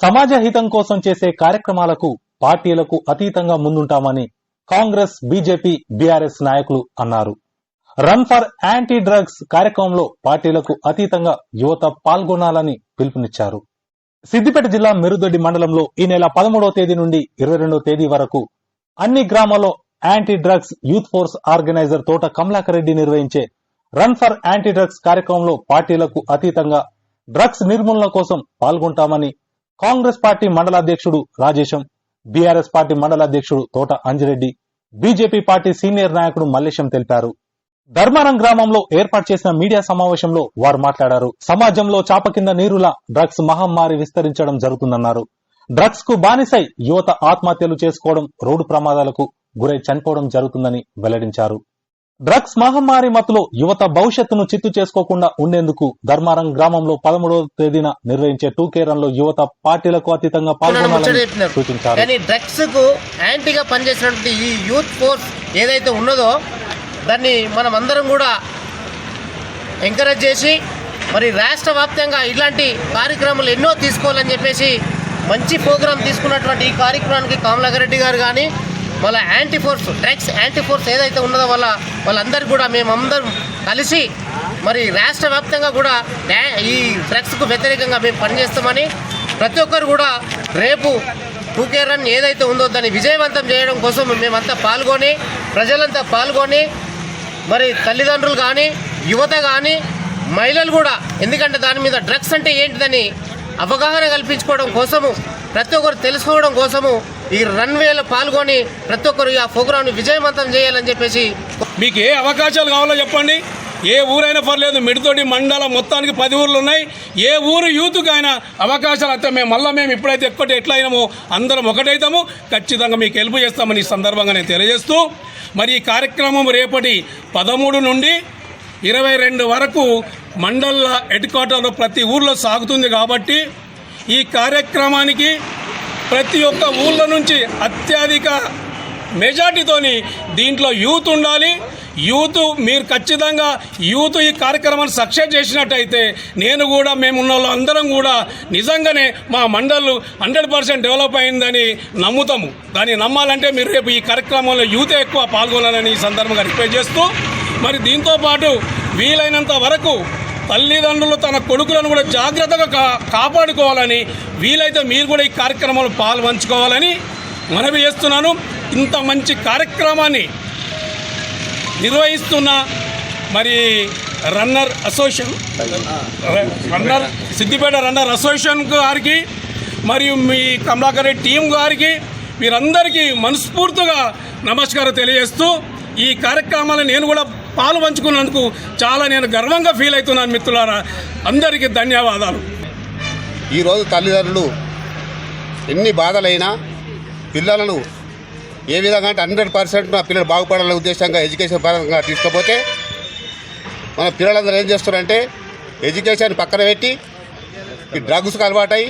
సమాజ హితం కోసం చేసే కార్యక్రమాలకు పార్టీలకు అతీతంగా ముందుంటామని కాంగ్రెస్ బీజేపీ బీఆర్ఎస్ నాయకులు అన్నారు. రన్ ఫర్ యాంటీ డ్రగ్స్ కార్యక్రమంలో పార్టీలకు అతీతంగా యువత పాల్గొనాలని పిలుపునిచ్చారు. సిద్దిపేట జిల్లా మెరుదొడ్డి మండలంలో ఈ నెల పదమూడవ తేదీ నుండి ఇరవై రెండవ తేదీ వరకు అన్ని గ్రామాల్లో anti drugs youth force organiser Thota Kamalakar Reddy నిర్వహించే రన్ ఫర్ యాంటీ డ్రగ్స్ కార్యక్రమంలో పార్టీలకు అతీతంగా డ్రగ్స్ నిర్మూలన కోసం పాల్గొంటామని కాంగ్రెస్ పార్టీ మండల అధ్యక్షుడు రాజేశం బీఆర్ఎస్ పార్టీ మండల అధ్యక్షుడు తోట అంజిరెడ్డి బీజేపీ పార్టీ సీనియర్ నాయకుడు మల్లేశం తెలిపారు. ధర్మారం గ్రామంలో ఏర్పాటు చేసిన మీడియా సమావేశంలో వారు మాట్లాడారు. సమాజంలో చాప కింద నీరులా డ్రగ్స్ మహమ్మారి విస్తరించడం జరుగుతుందన్నారు. డ్రగ్స్కు బానిసై యువత ఆత్మహత్యలు చేసుకోవడం రోడ్డు ప్రమాదాలకు గురై చనిపోవడం జరుగుతుందని వెల్లడించారు. డ్రగ్స్ మహమ్మారి మత్తులో యువత భవిష్యత్తును చిత్తు చేసుకోకుండా ఉండేందుకు ధర్మారం గ్రామంలో పదమూడవ తేదీన నిర్వహించే టూ కే రన్లో యువత పార్టీలకు అతీతంగా పాల్గొనాలని. సూచించారు కానీ డ్రగ్స్కు యాంటీగా పనిచేసినటువంటి ఈ యూత్ ఫోర్స్ ఏదైతే ఉన్నదో దాన్ని మనం అందరం కూడా ఎంకరేజ్ చేసి మరి రాష్ట్ర వ్యాప్తంగా ఇలాంటి కార్యక్రమాలు ఎన్నో తీసుకోవాలని చెప్పేసి మంచి ప్రోగ్రాం తీసుకున్నటువంటి ఈ కార్యక్రమానికి కమలాకర్ రెడ్డి గారు కానీ వాళ్ళ anti force drugs anti force ఏదైతే ఉన్నదో వల్ల వాళ్ళందరికీ కూడా మేమందరం కలిసి మరి రాష్ట్ర వ్యాప్తంగా కూడా ఈ డ్రగ్స్కు వ్యతిరేకంగా మేము పనిచేస్తామని ప్రతి ఒక్కరు కూడా రేపు టూకే రన్ ఏదైతే ఉందో దాన్ని విజయవంతం చేయడం కోసం మేమంతా పాల్గొని ప్రజలంతా పాల్గొని మరి తల్లిదండ్రులు కానీ యువత కానీ మహిళలు కూడా ఎందుకంటే దాని మీద డ్రగ్స్ అంటే ఏంటిదని అవగాహన కల్పించుకోవడం కోసము ప్రతి ఒక్కరు తెలుసుకోవడం కోసము ఈ రన్వేలో పాల్గొని ప్రతి ఒక్కరు ఆ ప్రోగ్రాంను విజయవంతం చేయాలని చెప్పేసి మీకు ఏ అవకాశాలు కావాలో చెప్పండి. ఏ ఊరైనా పర్లేదు మిడితోటి మండలం మొత్తానికి పది ఊర్లు ఉన్నాయి. ఏ ఊరు యూత్కి అయినా అవకాశాలు అయితే మేము మళ్ళీ మేము ఇప్పుడైతే ఎక్కువ ఎట్లా అయినామో అందరం ఒకటైతాము. ఖచ్చితంగా మీకు హెల్ప్ చేస్తామని ఈ సందర్భంగా నేను తెలియజేస్తూ మరి ఈ కార్యక్రమం రేపటి పదమూడు నుండి ఇరవై రెండు వరకు మండల హెడ్ క్వార్టర్లో ప్రతి ఊర్లో సాగుతుంది కాబట్టి ఈ కార్యక్రమానికి ప్రతి ఒక్క ఊళ్ళ నుంచి అత్యధిక మెజార్టీతోని దీంట్లో యూత్ ఉండాలి. యూత్ మీరు ఖచ్చితంగా యూత్ ఈ కార్యక్రమాన్ని సక్సెస్ చేసినట్టయితే నేను కూడా మేము ఉన్న వాళ్ళందరం కూడా నిజంగానే మా మండలు హండ్రెడ్ పర్సెంట్ డెవలప్ అయిందని నమ్ముతాము. దాన్ని నమ్మాలంటే మీరు రేపు ఈ కార్యక్రమంలో యూతే ఎక్కువ పాల్గొనాలని ఈ సందర్భంగా రిక్వెస్ట్ చేస్తూ మరి దీంతో పాటు వీలైనంత వరకు తల్లిదండ్రులు తన కొడుకులను కూడా జాగ్రత్తగా కా కాపాడుకోవాలని వీలైతే మీరు కూడా ఈ కార్యక్రమంలో పాలు పంచుకోవాలని మనవి చేస్తున్నాను. ఇంత మంచి కార్యక్రమాన్ని నిర్వహిస్తున్న మరి runner association runner. Siddipet runner association గారికి మరియు మీ కమలాకర్ రెడ్డి టీం గారికి వీరందరికీ మనస్ఫూర్తిగా నమస్కారం తెలియజేస్తూ ఈ కార్యక్రమాలను నేను కూడా పాలు పంచుకున్నందుకు చాలా నేను గర్వంగా ఫీల్ అవుతున్నాను మిత్రులారా. అందరికీ ధన్యవాదాలు. ఈరోజు తల్లిదండ్రులు ఎన్ని బాధలైనా పిల్లలను ఏ విధంగా అంటే హండ్రెడ్ పర్సెంట్ మా పిల్లలు బాగుపడాలనే ఉద్దేశంగా ఎడ్యుకేషన్ పరంగా తీసుకుపోతే మన పిల్లలందరూ ఏం చేస్తారంటే ఎడ్యుకేషన్ పక్కన పెట్టి ఈ డ్రగ్స్కి అలవాటై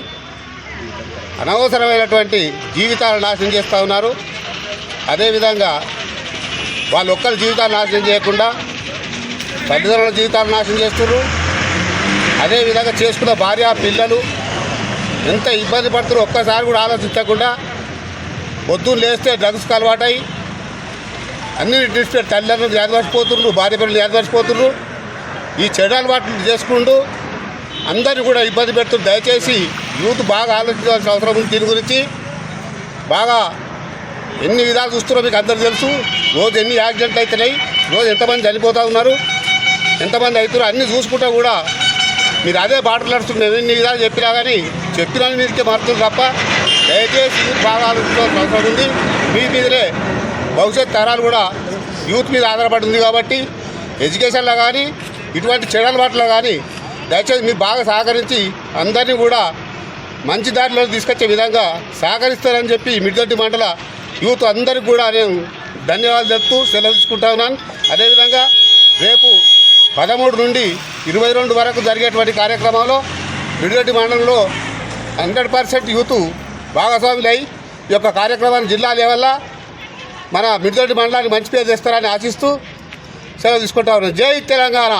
అనవసరమైనటువంటి జీవితాలు నాశనం చేస్తూ ఉన్నారు. అదేవిధంగా వాళ్ళు ఒక్కరి జీవితాలు నాశనం చేయకుండా తల్లిదండ్రుల జీవితాలు నాశనం చేస్తున్నారు అదేవిధంగా చేసుకున్న భార్య పిల్లలు ఎంత ఇబ్బంది పడుతున్నారు ఒక్కసారి కూడా ఆలోచించకుండా పొద్దున్న లేస్తే డ్రగ్స్కి అలవాటై అన్ని డిస్పెట్ తల్లిదండ్రులు యాదవచ్చిపోతున్నారు భార్య పిల్లలు యాదవచ్చిపోతున్నారు ఈ చెడు అలవాట్లు చేసుకుంటూ అందరినీ కూడా ఇబ్బంది పెడుతున్నారు దయచేసి యూత్ బాగా ఆలోచించాల్సిన అవసరం ఉంది. దీని గురించి బాగా ఎన్ని విధాలు చూస్తున్నారో మీకు అందరు తెలుసు. రోజు ఎన్ని యాక్సిడెంట్ అవుతున్నాయి రోజు ఎంతమంది చనిపోతూ ఉన్నారు ఎంతమంది అవుతున్నారు అన్నీ చూసుకుంటా కూడా మీరు అదే బాటలు నడుస్తున్నారు ఎన్ని విధాలు చెప్పినా కానీ చెప్పిన మీదకే మారుతుంది తప్ప దయచేసి యూత్ బాగా అవసరం ఉంది. మీ మీదనే భవిష్యత్ తరాలు కూడా యూత్ మీద ఆధారపడి ఉంది కాబట్టి ఎడ్యుకేషన్లో కానీ ఇటువంటి చెడు అలవాట్లో కానీ దయచేసి మీరు బాగా సహకరించి అందరినీ కూడా మంచి దారిలో తీసుకొచ్చే విధంగా సహకరిస్తారని చెప్పి మిడిదొడ్డి మండల యూత్ అందరికీ కూడా నేను ధన్యవాదాలు చెప్తూ సెలవు తీసుకుంటా ఉన్నాను. అదేవిధంగా రేపు పదమూడు నుండి ఇరవై రెండు వరకు జరిగేటువంటి కార్యక్రమంలో విడిరెడ్డి మండలంలో హండ్రెడ్ పర్సెంట్ యూత్ భాగస్వాములై ఈ యొక్క కార్యక్రమాన్ని జిల్లా లెవెల్లో మన మిడిరెడ్డి మండలానికి మంచి పేరు తెస్తారని ఆశిస్తూ సెలవు తీసుకుంటా ఉన్నాను. జై తెలంగాణ!